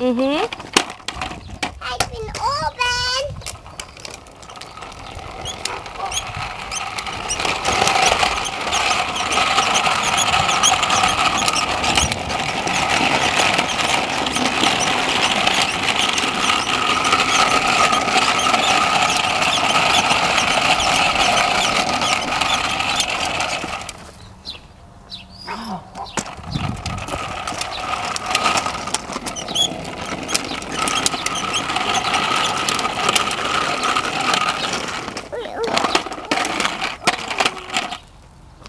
อื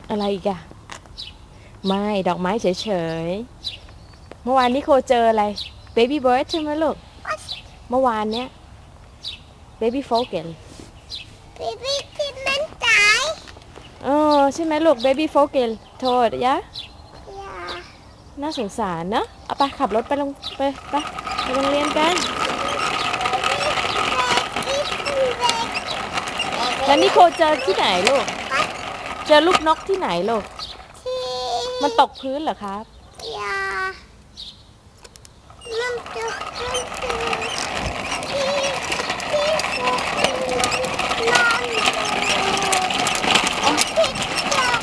อะไรอีกอะไม่ดอกไม้เฉยๆ เมื่อวานนี้โคเจออะไร baby bird ใช่ไหมลูก Was? เมื่อวานเนี้ย baby falcon Baby, die Mensch da? เออใช่ไหมลูก baby falcon โทษยะ Ja. น่าสงสารเนอะเอาไปขับรถไปลงไปไปไปโรงเรียนกัน Ich bin weg. แล้วนี่โคเจอที่ไหนลูก เจอลูกนกที่ไหนลูก Die. มันตกพื้นเหรอครับ Ja. Man doch könnte die, die Vogel landen. Und TikTok,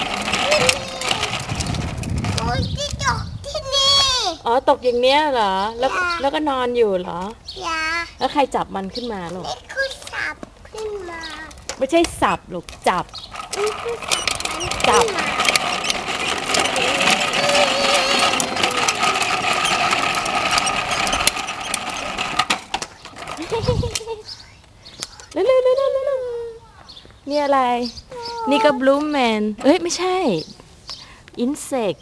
Wo ist die doch die Nähe? อ๋อตกอย่างเนี้ยเหรอ แล้วค่ะแล้วก็นอนอยู่เหรอ Ja, แล้วใครจับมันขึ้นมาลูก ich kann sapp prima. ไม่ใช่สับลูกจับ Ich kann Sapp. เร็วๆเร็วๆเร็วๆเร็วๆนี่อะไร นี่ก็บลูมแมน เอ้ย ไม่ใช่ อินเสก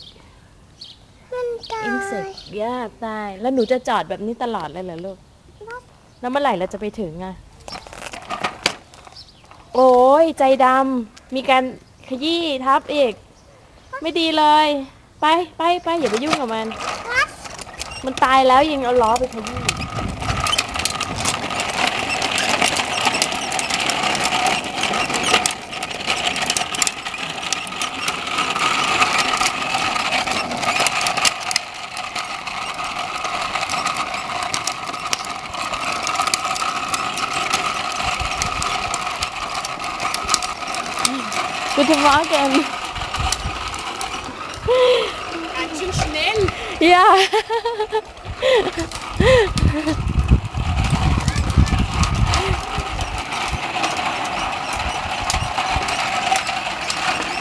มันตาอินเสกยย่าตาย แล้วหนูจะจอดแบบนี้ตลอดเลยเหรอลูก แล้วเมื่อไหร่เราจะไปถึงอะโอ้ยใจดำ มีการขยี้ทับอีก ไม่ดีเลย ไปไปไปอย่าไปยุ่งกับมันวัดมันตายแล้วยังเอาล้อไปขยี้ Guten Morgen. Ganz schön schnell. Ja.